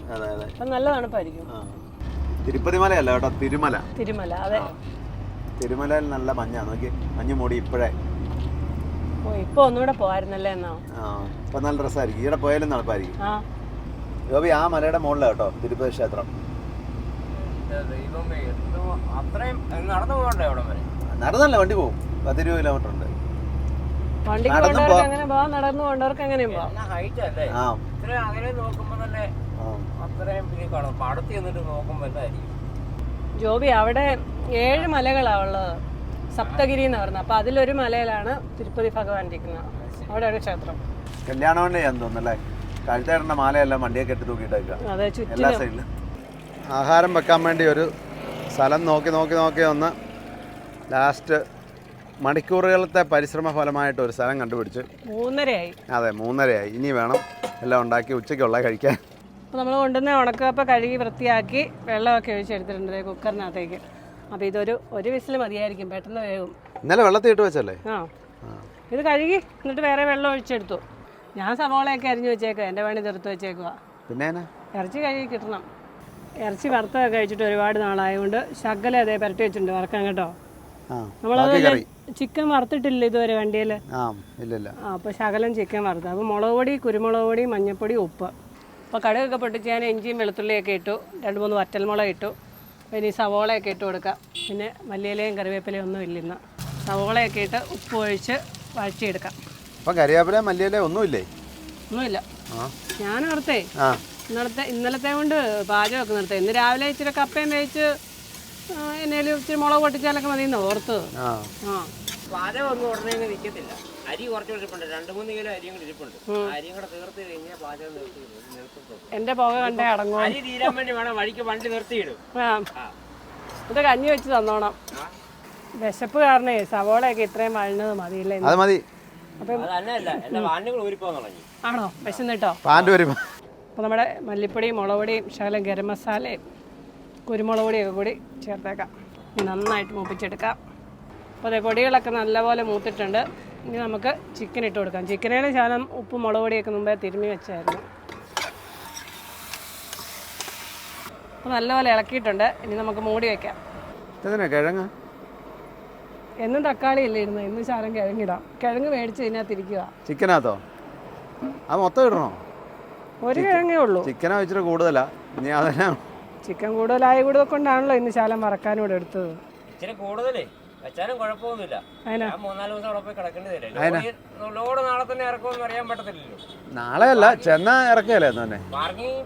Speaker 1: അപ്പം നല്ല തണുപ്പായിരിക്കും.
Speaker 2: തിരുപ്പതി മലയല്ല കേട്ടോ തിരുമല.
Speaker 1: തിരുമല അതെ.
Speaker 2: തിരുമലയിൽ നല്ല മഞ്ഞാ. നോക്കി മഞ്ഞ് മൂടി ഇപ്പോഴേ.
Speaker 1: ഓ ഇപ്പൊ ഒന്നുകൂടെ പോവായിരുന്നല്ലേ എന്നാ?
Speaker 2: ഇപ്പൊ നല്ല രസമായിരിക്കും ഇവിടെ പോയാലും നടപ്പായിരിക്കും
Speaker 1: ആ.
Speaker 2: ഗോപി ആ മലയുടെ മുകളിലാണ് കേട്ടോ തിരുപ്പതി ക്ഷേത്രം.
Speaker 3: ദൈവമേ എന്തോ അത്രയും നടന്നു പോകണ്ടേ അവിടെ വരെ?
Speaker 2: നടന്നല്ല വണ്ടി പോകും പത്തിരുപത് കിലോമീറ്റർ ഉണ്ട്.
Speaker 1: വണ്ടിക്ക്
Speaker 2: നടന്നും
Speaker 1: പോകേണ്ടവർക്ക് അങ്ങനെ പോവാം നടന്നു കൊണ്ടവർക്ക് അങ്ങനെയും പോവാം.
Speaker 3: എന്നാ ഹൈറ്റ് അല്ലേ?
Speaker 2: ആ.
Speaker 3: ഇത്രയും അകലെ നോക്കുമ്പോ തന്നെ
Speaker 2: ആ.
Speaker 3: അത്രയും പിന്നെ കാണും. അപ്പൊ അടുത്ത് ചെന്നിട്ട് നോക്കുമ്പോ എന്തായിരിക്കും?
Speaker 1: ജോബി അവിടെ ഏഴ് മലകളാ ഉള്ളത്. സപ്തഗിരി എന്ന് പറഞ്ഞത് അപ്പൊ അതിലൊരു മലയിലാണ് തിരുപ്പതി ഭഗവാൻ ഇരിക്കുന്നത്. അവിടെ ഒരു ക്ഷേത്രം.
Speaker 2: കല്യാണം ചെയ്യാൻ തോന്നുന്നല്ലേ കഴുത്തേടേണ്ട മാലയെല്ലാം വണ്ടിയൊക്കെ കെട്ടി തൂക്കിയിട്ടേക്കുക
Speaker 1: അതെ
Speaker 2: എല്ലാ സൈഡിലും. ആഹാരം വെക്കാൻ വേണ്ടി ഒരു സ്ഥലം നോക്കി നോക്കി നോക്കി ഒന്ന് ലാസ്റ്റ് മണിക്കൂറുകളത്തെ പരിശ്രമ ഫലമായിട്ട് ഒരു സ്ഥലം കണ്ടുപിടിച്ച്.
Speaker 1: മൂന്നരയായി.
Speaker 2: അതെ മൂന്നരയായി. ഇനി വേണം എല്ലാം ഉണ്ടാക്കി ഉച്ചയ്ക്കുള്ള കഴിക്കാൻ.
Speaker 1: നമ്മൾ കൊണ്ടുവന്ന ഉണക്കപ്പ കഴുകി വൃത്തിയാക്കി വെള്ളമൊക്കെ ഒഴിച്ചെടുത്തിട്ടുണ്ട് കുക്കറിനകത്തേക്ക്. അപ്പോൾ ഇതൊരു ഒരു വിസിൽ മതിയായിരിക്കും പെട്ടെന്ന് വേവും.
Speaker 2: ഇന്നലെ വെള്ളത്തിൽ ഇട്ട് വെച്ചല്ലേ?
Speaker 1: ആ. ഇത് കഴുകി എന്നിട്ട് വേറെ വെള്ളം ഒഴിച്ചെടുത്തു. ഞാൻ സവോളയൊക്കെ അരിഞ്ഞു വെച്ചേക്കുക എന്റെ പണി തീർത്ത് വെച്ചേക്കുക
Speaker 2: പിന്നെ?
Speaker 1: ഇറച്ചി കഴുകി കിട്ടണം. ഇറച്ചി വറുത്തൊക്കെ കഴിച്ചിട്ട് ഒരുപാട് നാളായതുകൊണ്ട് ശകലം അതേ പുരട്ടി വെച്ചിട്ടുണ്ട് വറക്കാൻ കേട്ടോ. നമ്മളത് ചിക്കൻ വറുത്തിട്ടില്ല ഇതുവരെ വണ്ടിയിൽ അപ്പൊ അപ്പോൾ ശകലം ചിക്കൻ വറുത്ത് അപ്പൊ മുളക് പൊടി കുരുമുളക് പൊടി മഞ്ഞപ്പൊടി ഉപ്പ്. അപ്പൊ കടുകൊക്കെ പൊട്ടിച്ച് ഞാൻ ഇഞ്ചിയും വെളുത്തുള്ളിയൊക്കെ ഇട്ടു. രണ്ട് മൂന്ന് വറ്റൽമുളക് ഇട്ടു. പിന്നെ ഈ സവോളയൊക്കെ ഇട്ട് കൊടുക്കാം. പിന്നെ മല്ലിയിലയും കറിവേപ്പിലയും ഒന്നും ഇല്ലെന്ന് സവോളയൊക്കെ ഇട്ട് ഉപ്പ് ഒഴിച്ച് വഴറ്റിയെടുക്കാം.
Speaker 2: അപ്പം കരിയാപ്പില മല്ലിയില ഒന്നുമില്ലേ?
Speaker 1: ഞാൻ ഓർത്തേ ഇന്നലത്തെ ഇന്നലത്തെ കൊണ്ട് പാചകമൊക്കെ നിർത്തി. ഇന്ന് രാവിലെ ഇച്ചിരി കപ്പയും വേവിച്ച് എന്നേലും ഇച്ചിരി മുളക് പൊട്ടിച്ചാലൊക്കെ മതി എന്ന് ഓർത്ത്.
Speaker 2: ആ.
Speaker 1: ആ.
Speaker 3: പാചകം ഒന്നും ഉടനെ അങ്ങ് നിൽക്കത്തില്ല അരി കുറച്ച് ഇരിപ്പുണ്ട് രണ്ട് മൂന്ന് കിലോ അരിയും കൂടി ഇരിപ്പുണ്ട്. അരിയും കൂടെ തീർത്ത് കഴിഞ്ഞാൽ പാചകം
Speaker 1: എന്റെ പുക കണ്ടേ അടങ്ങും.
Speaker 3: അരി തീരാൻ വേണ്ടി വേണം. വഴിക്ക് വണ്ടി നിർത്തിയിടും.
Speaker 1: ആ. ഇത് കഞ്ഞി വെച്ച് തന്നോണം. വിശപ്പ് കാരണേ സവോളയൊക്കെ ഇത്രയും വഴഞ്ഞത് മതിയില്ലേ
Speaker 2: അത് മതി.
Speaker 3: അത് തന്നെയല്ല എല്ലാ വാണ്ടുകൾ ഊരിപ്പോകാൻ
Speaker 1: ആണോ? വിശന്നിട്ടോ?
Speaker 2: പാന്റ്
Speaker 1: അപ്പോൾ നമ്മുടെ മല്ലിപ്പൊടിയും മുളക് പൊടിയും ശകലം ഗരം മസാലയും കുരുമുളക് പൊടിയൊക്കെ കൂടി ചേർത്തേക്കാം. നന്നായിട്ട് മൂപ്പിച്ചെടുക്കാം. അപ്പോൾ അതേ പൊടികളൊക്കെ നല്ലപോലെ മൂത്തിട്ടുണ്ട്. ഇനി നമുക്ക് ചിക്കൻ ഇട്ട് കൊടുക്കാം. ചിക്കനേടെ ശകലം ഉപ്പും മുളക് പൊടിയൊക്കെ മുമ്പേ തിരുമ്മി വെച്ചായിരുന്നു. അപ്പോൾ നല്ലപോലെ ഇളക്കിയിട്ടുണ്ട്. ഇനി നമുക്ക് മൂടി വയ്ക്കാം
Speaker 2: കിഴങ്ങ്?
Speaker 1: എന്നും തക്കാളി അല്ലേ ഇരുന്ന് ഇന്ന് ശാലം കിഴങ്ങിടാം. കിഴങ്ങ് മേടിച്ച് ഇതിനകത്തിരിക്കുക
Speaker 2: ചിക്കനകത്തോ അത് മൊത്തം ഇടണോ?
Speaker 1: ഒരു കിഴങ്ങേ ഉള്ളൂ.
Speaker 2: ചിക്കനാ ഇച്ചിരി കൂടുതലാ. ഇനി അതിനെ
Speaker 1: ചിക്കൻ കൂടുതലായ കൂടുതൽ കൊണ്ടാണല്ലോ ഇന്ന് ശാലം മറക്കാനും ഇവിടെ എടുത്തത്.
Speaker 3: ഇച്ചിരി കൂടുതലേ. വെച്ചാലും കുഴപ്പമൊന്നുമില്ല.
Speaker 1: അതിനാ
Speaker 3: ഞാൻ മൂന്നാൽ ദിവസം അവിടെ പോയി കിടക്കേണ്ടി വരും ലോഡ് നാളെ തന്നെ ഇറക്കുമെന്ന് അറിയാൻ പറ്റത്തില്ലല്ലോ.
Speaker 2: നാളെയല്ല ചെന്ന ഇറക്കുകയല്ലേ എന്ന് തന്നെ?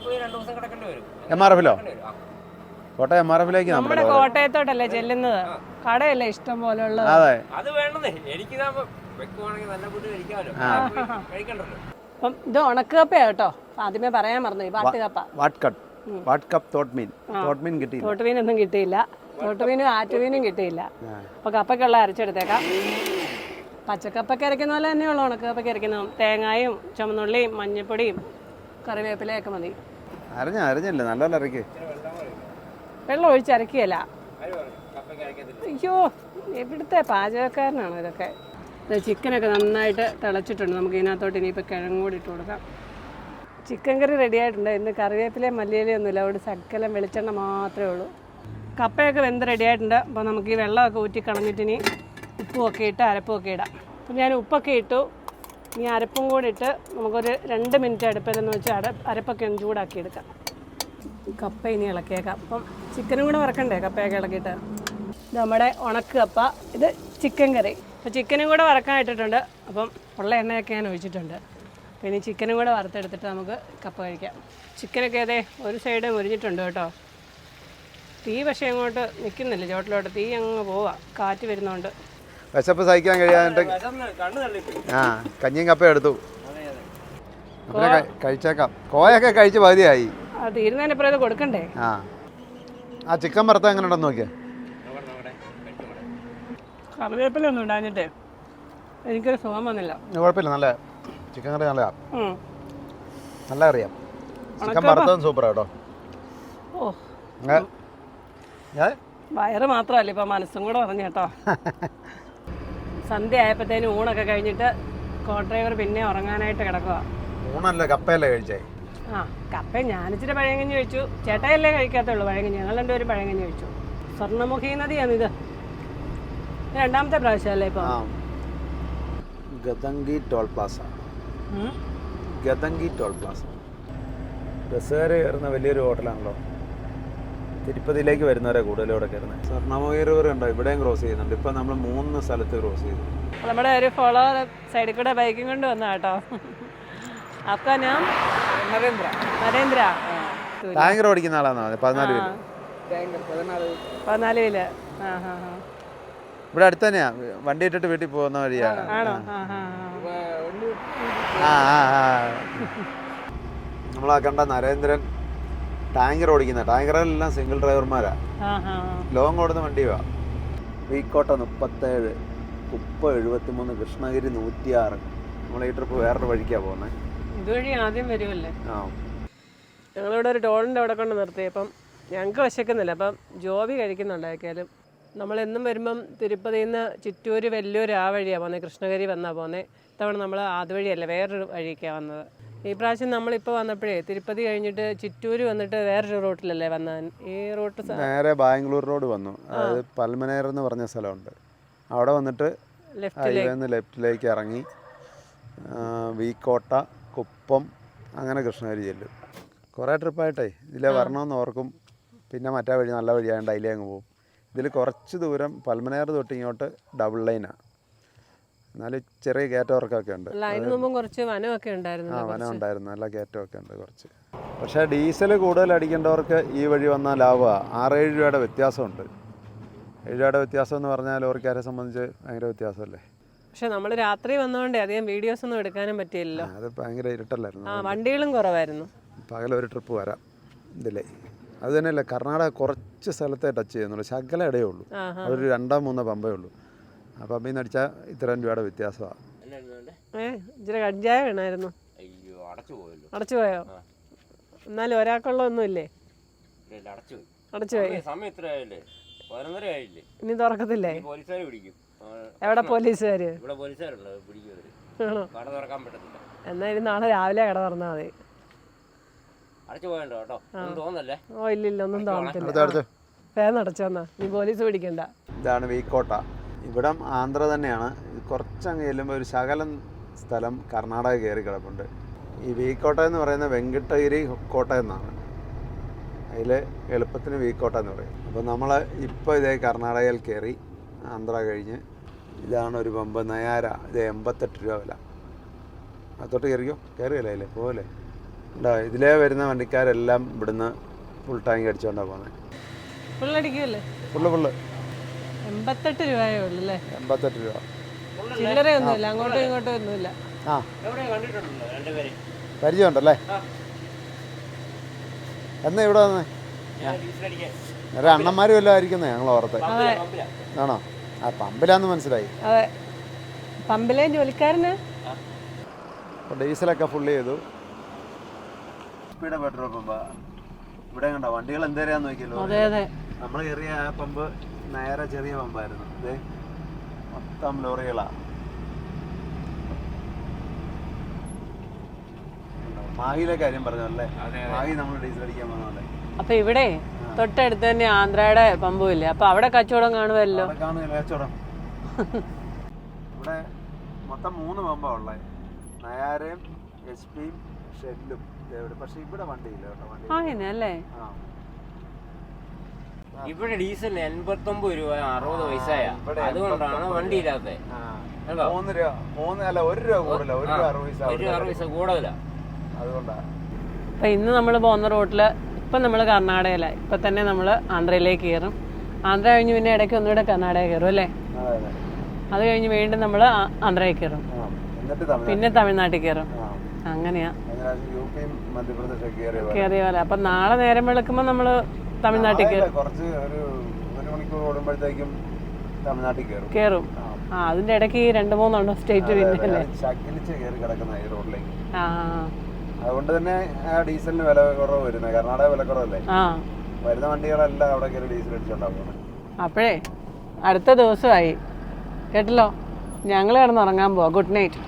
Speaker 3: പോയി രണ്ടു ദിവസം കിടക്കേണ്ടി വരും.
Speaker 2: എം ആർ എഫിലോ
Speaker 3: കിടക്കേണ്ടി വരും. ആ.
Speaker 2: കോട്ടയം എം ആർ എഫിലേക്ക്
Speaker 1: നമ്മുടെ
Speaker 2: നമ്മുടെ
Speaker 1: കോട്ടയത്തോട്ടല്ലേ ചെല്ലുന്നത്? കടയല്ലേ ഇഷ്ടം പോലെ ഉള്ളത്
Speaker 2: അതെ.
Speaker 3: അത് വേണ്ടതേ. എനിക്ക് വെക്കുവാണെങ്കിൽ നല്ല ഫുഡ് കഴിക്കാമല്ലോ. കഴിക്കണ്ടല്ലോ.
Speaker 1: അപ്പം ഇത് ഉണക്കപ്പയാ കേട്ടോ. ആദ്യമേ പറയാൻ മറന്നു
Speaker 2: വാട്ട് കട്ട് വാട്ട് കപ്പ് തോട്ട് മീൻ തോട്ട് മീൻ കിട്ടി
Speaker 1: തോട്ടുമീനൊന്നും കിട്ടിയില്ല. തോട്ടുമീനും ആറ്റുമീനും കിട്ടിയില്ല. അപ്പോൾ കപ്പയ്ക്കുള്ള അരച്ചെടുത്തേക്കാം. പച്ചക്കപ്പൊക്കെ അരയ്ക്കുന്ന പോലെ തന്നെയുള്ളൂ ഉണക്കപ്പൊക്കെ അരയ്ക്കുന്ന തേങ്ങായും ചുമന്നുള്ളിയും മഞ്ഞപ്പൊടിയും കറിവേപ്പിലയൊക്കെ മതി.
Speaker 2: അരഞ്ഞ അരഞ്ഞല്ലേ? നല്ലപോലെ അരക്കേ.
Speaker 1: വെള്ളം ഒഴിച്ച് അരക്കുകയല്ല. അയ്യോ എവിടുത്തെ പാചകക്കാരനാണോ ഇതൊക്കെ? ഇത് ചിക്കനൊക്കെ നന്നായിട്ട് തിളച്ചിട്ടുണ്ട്. നമുക്ക് ഇതിനകത്തോട്ട് ഇനിയിപ്പോൾ കിഴങ്ങ് കൂടി ഇട്ട് കൊടുക്കാം. ചിക്കൻ കറി റെഡി ആയിട്ടുണ്ട്. ഇന്ന് കറിവേപ്പിലയും മല്ലിയിലയും ഒന്നുമില്ല. അവിടെ സക്കലം വെളിച്ചെണ്ണ മാത്രമേ ഉള്ളൂ. കപ്പയൊക്കെ വെന്ത് റെഡി ആയിട്ടുണ്ട്. അപ്പോൾ നമുക്ക് ഈ വെള്ളമൊക്കെ ഊറ്റി കളഞ്ഞിട്ട് ഇനി ഉപ്പുമൊക്കെ ഇട്ട് അരപ്പുമൊക്കെ ഇടാം. അപ്പം ഞാൻ ഉപ്പൊക്കെ ഇട്ടു. ഇനി അരപ്പും കൂടി ഇട്ട് നമുക്കൊരു രണ്ട് മിനിറ്റ് അടുപ്പിലെന്ന് വെച്ച് അര അരപ്പൊക്കെ ഒന്ന് ചൂടാക്കി എടുക്കാം. കപ്പ ഇനി ഇളക്കിയേക്കാം. അപ്പം ചിക്കനും കൂടെ വറക്കണ്ടേ? കപ്പയൊക്കെ ഇളക്കിയിട്ട്. നമ്മുടെ ഉണക്ക് കപ്പ. ഇത് ചിക്കൻ കറി. അപ്പോൾ ചിക്കനും കൂടെ വറക്കാൻ ഇട്ടിട്ടുണ്ട്. അപ്പം ഉള്ള എണ്ണയൊക്കെ ഞാൻ ഒഴിച്ചിട്ടുണ്ട്. അപ്പോൾ ഇനി ചിക്കനും കൂടെ വറുത്തെടുത്തിട്ട് നമുക്ക് കപ്പ കഴിക്കാം. ചിക്കനൊക്കെ അതെ ഒരു സൈഡ് മുരിഞ്ഞിട്ടുണ്ട് കേട്ടോ. തീ പക്ഷേ അങ്ങോട്ട് നിൽക്കുന്നില്ല ചോട്ടിലോട്ട് തീ അങ്ങ് പോവാ. കാറ്റ് വരുന്നതുകൊണ്ട്
Speaker 2: വിശപ്പ് സഹിക്കാൻ കഴിയാതെ ആ കഞ്ഞിയും കപ്പ എടുത്തു. പിന്നെ കഴിച്ചേക്കാം. കോയൊക്കെ കഴിച്ച് പകുതിയായി.
Speaker 1: തീരുന്നതിനപ്പുറം ഇത് കൊടുക്കണ്ടേ?
Speaker 2: ആ. ആ ചിക്കൻ വറുത്ത എങ്ങനെ ഉണ്ടെന്ന് നോക്കിയേ.
Speaker 1: കറിവേപ്പില ഒന്നും ഉണ്ടാഞ്ഞിട്ടേ എനിക്കൊരു സുഖം വന്നില്ല.
Speaker 2: കുഴപ്പമില്ല. നല്ല ചിക്കൻ കറി
Speaker 1: നല്ല
Speaker 2: നല്ല അറിയാം ചിക്കൻ വറുത്തതും സൂപ്പറാ കേട്ടോ.
Speaker 1: ഓ? വയറ് മാത്രമല്ല ഇപ്പം മനസ്സും കൂടെ പറഞ്ഞു കേട്ടോ. സന്ധ്യ ആയപ്പോഴത്തേനും ഊണൊക്കെ കഴിഞ്ഞിട്ട് കോ ഡ്രൈവർ പിന്നെ ഉറങ്ങാനായിട്ട് കിടക്കുക
Speaker 2: ഊണല്ലേ കപ്പയല്ലേ കഴിച്ചേ?
Speaker 1: ആ കപ്പ ഞാനിച്ചിരി പഴയങ്കഞ്ഞി കഴിച്ചു. ചേട്ടയല്ലേ കഴിക്കാത്തുള്ളൂ പഴയങ്കഞ്ഞി ഞങ്ങൾ രണ്ടുപേരും പഴയങ്കഞ്ഞി കഴിച്ചു. സ്വർണമുഖി നദിയാണിത്. രണ്ടാമത്തെ പ്രാവശ്യമല്ലേ ഇപ്പോൾ
Speaker 2: ആ. Gathanki toll plaza. Gathanki toll plaza. ബസ്സുകാർ കയറുന്ന വലിയൊരു ഹോട്ടലാണല്ലോ. തിരുപ്പതിയിലേക്ക് വരുന്നവരെ കൂടുതലും ഇവിടെ കയറുന്നത്. സ്വർണമുഖി റിവർ ഉണ്ടോ? ഇവിടെയും ക്രോസ് ചെയ്യുന്നുണ്ട്. ഇപ്പം നമ്മൾ മൂന്ന് സ്ഥലത്ത് ക്രോസ് ചെയ്തു.
Speaker 1: നമ്മുടെ ഒരു ഫോളോ സൈഡിൽ കൂടെ ബൈക്കും കൊണ്ട് വന്ന കേട്ടോ. അപ്പൊ ഞാൻ
Speaker 3: നരേന്ദ്ര.
Speaker 1: നരേന്ദ്ര.
Speaker 2: ടാങ്കർ ഓടിക്കുന്ന ആളാണോ പതിനാല്
Speaker 3: പതിനാല്
Speaker 1: പതിനാല് പേര് ആ ഹാ ഹാ
Speaker 2: ഇവിടെ അടുത്ത് തന്നെയാ വണ്ടി ഇട്ടിട്ട് വീട്ടിൽ പോകുന്ന വഴിയാണ്
Speaker 1: ആണോ? ആ.
Speaker 2: ആ ആ ആ. നമ്മളാ കണ്ട നരേന്ദ്രൻ ടാങ്കർ ഓടിക്കുന്ന. ടാങ്കറിലെല്ലാം സിംഗിൾ ഡ്രൈവർമാരാ. ലോങ് ഓടുന്ന വണ്ടിയാ. വീക്കോട്ട മുപ്പത്തേഴ് കുപ്പ എഴുപത്തിമൂന്ന് കൃഷ്ണഗിരി നൂറ്റിയാറ്. നമ്മൾ ഈ ട്രിപ്പ് വേറൊരു വഴിക്കാ പോകുന്നത്
Speaker 1: ഇതുവഴി ആദ്യം വരുമല്ലേ
Speaker 2: ആ.
Speaker 1: ഞങ്ങളിവിടെ ഒരു ടോളിന്റെ അവിടെ കൊണ്ട് നിർത്തി. അപ്പം ഞങ്ങൾക്ക് വിശക്കുന്നില്ല. അപ്പം ജോബി കഴിക്കുന്നുണ്ടാക്കിയാലും നമ്മളെന്നും വരുമ്പം തിരുപ്പതിയിൽ നിന്ന് ചുറ്റൂര് വെല്ലൂർ ആ വഴിയാണ് പോകുന്നത് കൃഷ്ണഗിരി വന്നാ പോകുന്നത് ഇത്തവണ നമ്മൾ അതുവഴിയല്ല വേറൊരു വഴിക്കാണ് വന്നത്. ഈ പ്രാവശ്യം നമ്മളിപ്പോൾ വന്നപ്പോഴേ തിരുപ്പതി കഴിഞ്ഞിട്ട് ചുറ്റൂര് വന്നിട്ട് വേറൊരു റൂട്ടിലല്ലേ വന്നത് ഈ റോട്ട്
Speaker 2: നേരെ ബാംഗ്ലൂർ റോഡ് വന്നു. അതായത് പൽമനേർ എന്ന് പറഞ്ഞ സ്ഥലമുണ്ട്. അവിടെ വന്നിട്ട്
Speaker 1: ലെഫ്റ്റിലേക്ക്.
Speaker 2: ലെഫ്റ്റിലേക്ക് ഇറങ്ങി വീക്കോട്ട കുപ്പം അങ്ങനെ കൃഷ്ണഗിരി ചെല്ലും. കുറേ ട്രിപ്പായിട്ടേ. ഇതിലെ വരണമെന്ന് ഓർക്കും. പിന്നെ മറ്റേ വഴി നല്ല വഴിയായതുകൊണ്ട് അതിലേ അങ്ങ് പോകും. ഇതിൽ കുറച്ച് ദൂരം പൽമനേർ തൊട്ട് ഇങ്ങോട്ട് ഡബിൾ ലൈനാണ് എന്നാലും ചെറിയ കയറ്റവർക്കൊക്കെ ഉണ്ട്.
Speaker 1: കുറച്ച് വനമൊക്കെ
Speaker 2: ആ
Speaker 1: ഉണ്ടായിരുന്നു
Speaker 2: വനം ഉണ്ടായിരുന്നു. നല്ല കയറ്റമൊക്കെ ഉണ്ട് കുറച്ച്. പക്ഷേ ഡീസൽ കൂടുതൽ അടിക്കേണ്ടവർക്ക് ഈ വഴി വന്നാൽ ലാഭമാണ് ആറേഴ് രൂപയുടെ വ്യത്യാസമുണ്ട്. ഏഴ് രൂപയുടെ വ്യത്യാസം എന്ന് പറഞ്ഞാൽ ലോറിക്കാരെ സംബന്ധിച്ച് ഭയങ്കര വ്യത്യാസമല്ലേ?
Speaker 1: പക്ഷെ നമ്മൾ രാത്രി വന്നതുകൊണ്ട് അധികം വീഡിയോസ് ഒന്നും എടുക്കാനും പറ്റിയില്ലല്ലോ.
Speaker 2: അത് ഭയങ്കര ഇരുട്ടല്ലായിരുന്നു.
Speaker 1: ആ വണ്ടികളും കുറവായിരുന്നു.
Speaker 2: പകലൊരു ട്രിപ്പ് വരാം ഇതിലേ. അത് തന്നെയല്ല കർണാടക കുറച്ച് സ്ഥലത്തെ ടച്ച് ചെയ്യുന്നുള്ളൂ. ശകല ഇടയേ ഉള്ളൂ അതൊരു രണ്ടോ മൂന്നോ പമ്പേ ഉള്ളൂ. ആ പമ്പയിൽ നിന്ന് അടിച്ചാൽ ഇത്രയും രൂപയുടെ വ്യത്യാസമാണ്
Speaker 1: ഇച്ചിരി കഞ്ചായ വേണമായിരുന്നു.
Speaker 3: അടച്ചു പോയല്ലോ.
Speaker 1: അടച്ചു പോയോ? എന്നാലും ഒരാൾക്കുള്ള ഒന്നുമില്ലേ
Speaker 3: ഇല്ല, ഇല്ല, അടച്ചു പോയി.
Speaker 1: അടച്ചു പോയി.
Speaker 3: സമയം- സമയം ഇത്ര ആയില്ലേ? പതിനൊന്നര ആയില്ലേ?
Speaker 1: ഇനി തുറക്കത്തില്ലേ? എവിടെ പോലീസുകാര്? എന്നാ ഇനി നാളെ രാവിലെ കട തുറന്നാൽ മതി.
Speaker 3: അടച്ചു പോയണ്ടോ കേട്ടോ? ഒന്നും തോന്നല്ലേ
Speaker 1: ഓ ഇല്ല ഇല്ല ഒന്നും തോന്നത്തില്ല. അടച്ചോന്നാ. നീ പോലീസ് പിടിക്കണ്ട.
Speaker 2: ഇതാണ് വീക്കോട്ട. ഇവിടം ആന്ധ്ര തന്നെയാണ്. കുറച്ചങ്ങ് ചെല്ലുമ്പോൾ ഒരു ശകലം സ്ഥലം കർണാടക കയറി കിടപ്പുണ്ട്. ഈ വീക്കോട്ട എന്ന് പറയുന്ന വെങ്കട്ടഗിരി കോട്ട എന്നാണ്. അതിൽ എളുപ്പത്തിന് വീക്കോട്ട എന്ന് പറയും. അപ്പോൾ നമ്മൾ ഇപ്പോൾ ഇതേ കർണാടകയിൽ കയറി ആന്ധ്ര കഴിഞ്ഞ് ഇതാണ് ഒരു പമ്പ് നയാര. ഇത് എൺപത്തെട്ട് രൂപ വില. അത്തോട്ട് കയറിയോ കയറിയല്ലേ അതിലെ? പോലെ ഉണ്ടോ ഇതിലേ വരുന്ന വണ്ടിക്കാരെല്ലാം ഇവിടുന്ന് ഫുൾ ടാങ്ക് അടിച്ചുകൊണ്ടാണ് പോകുന്നത്
Speaker 1: ഫുള്ളടിക്കുമല്ലേ
Speaker 2: ഫുള്ള് ഫുള്ള്
Speaker 1: എൺപത്തെട്ട് രൂപയേ ഉള്ളൂ അല്ലേ?
Speaker 2: എൺപത്തെട്ട് രൂപ.
Speaker 1: ചില്ലറയൊന്നുമില്ല അങ്ങോട്ടും ഇങ്ങോട്ടും ഒന്നുമില്ല.
Speaker 2: ആ. പരിചയമുണ്ടല്ലേ. എന്നാ ഇവിടെ വന്നേ? ഒരു അണ്ണന്മാരും എല്ലാം ആയിരിക്കുന്നേ ഞങ്ങൾ ഓർത്തെ. ആണോ? ആ പമ്പിലാന്ന് മനസ്സിലായി.
Speaker 1: അതെ. പമ്പിലെ ജോലിക്കാരന്?
Speaker 2: ഡീസലൊക്കെ ഫുൾ ചെയ്തു. സ്പീഡ് പെട്രോൾ പമ്പ് ഇവിടെ കണ്ട വണ്ടികൾ എന്തേരാന്ന് നോക്കിയല്ലോ.
Speaker 1: അതെ അതെ.
Speaker 2: നമ്മൾ കയറിയ ആ പമ്പ് നേരെ ചെറിയ പമ്പായിരുന്നു. ഇത് മൊത്തം ലോറികളാ? മാഹിയിലെ കാര്യം പറഞ്ഞല്ലേ മാഹി നമ്മൾ ഡീസൽ അടിക്കാൻ വന്നല്ലേ
Speaker 1: അപ്പൊ ഇവിടെ തൊട്ടടുത്ത് തന്നെ ആന്ധ്രയുടെ പമ്പും ഇല്ലേ അപ്പൊ അവിടെ കച്ചവടം കാണുമല്ലോ
Speaker 2: അവിടെ കാണുന്നില്ല കച്ചവടം. ഇവിടെ മൊത്തം മൂന്ന് പമ്പാ ഉള്ളത് നയാരയും എച്ച് പിയും ഷെല്ലും. പക്ഷെ ഇവിടെ വണ്ടിയില്ല കേട്ടോ
Speaker 3: ഇവിടെ ഡീസലിന് എൺപത്തൊമ്പത് രൂപ അറുപത് പൈസയാ അതുകൊണ്ടാണ് വണ്ടി ഇല്ലാത്തത്?
Speaker 2: മൂന്ന് രൂപ മൂന്ന് അല്ല ഒരു രൂപ കൂടുതല ഒരു രൂപ അറുപത് പൈസ
Speaker 3: ഒരു അറുപത് പൈസ കൂടുതലാ.
Speaker 2: അതുകൊണ്ടാ.
Speaker 1: അപ്പൊ ഇന്ന് നമ്മൾ പോകുന്ന റൂട്ടിൽ ഇപ്പൊ നമ്മൾ കർണാടകയില. ഇപ്പൊ തന്നെ നമ്മൾ ആന്ധ്രയിലേക്ക് കയറും. ആന്ധ്ര കഴിഞ്ഞ് പിന്നെ ഇടയ്ക്ക് ഒന്നുകൂടെ കർണാടക കയറും അല്ലേ?
Speaker 2: അതെ
Speaker 1: കഴിഞ്ഞ് വീണ്ടും നമ്മൾ ആന്ധ്രയിൽ കയറും. പിന്നെ തമിഴ്നാട്ടിൽ കയറും. അങ്ങനെയാ.
Speaker 2: കയറിയ പോലെ.
Speaker 1: അപ്പൊ നാളെ നേരം വെളുക്കുമ്പോ നമ്മൾ തമിഴ്നാട്ടിൽ
Speaker 2: കുറച്ച് ഒരു ഒരു മണിക്കൂർ ഓടുമ്പോഴത്തേക്കും തമിഴ്നാട്ടിൽ കയറും.
Speaker 1: കയറും.
Speaker 2: ആ.
Speaker 1: അതിന്റെ ഇടയ്ക്ക് രണ്ടു മൂന്നുണ്ട് സ്റ്റേറ്റ് പിന്നെ
Speaker 2: ശകിലിച്ച് കയറി കിടക്കുന്ന ഈ റോഡിലേക്ക്. അതുകൊണ്ട് തന്നെ ഡീസലിന് വില കുറവ് വരുന്നത്. കർണാടക വില കുറവല്ലേ? വരുന്ന വണ്ടികളെല്ലാം അവിടെ കയറി ഡീസൽ അടിച്ചുണ്ടാവുന്നത്
Speaker 1: അപ്പോഴേ അടുത്ത ദിവസമായി. കേട്ടല്ലോ? ഞങ്ങൾ കിടന്നുറങ്ങാൻ പോവാ. Good night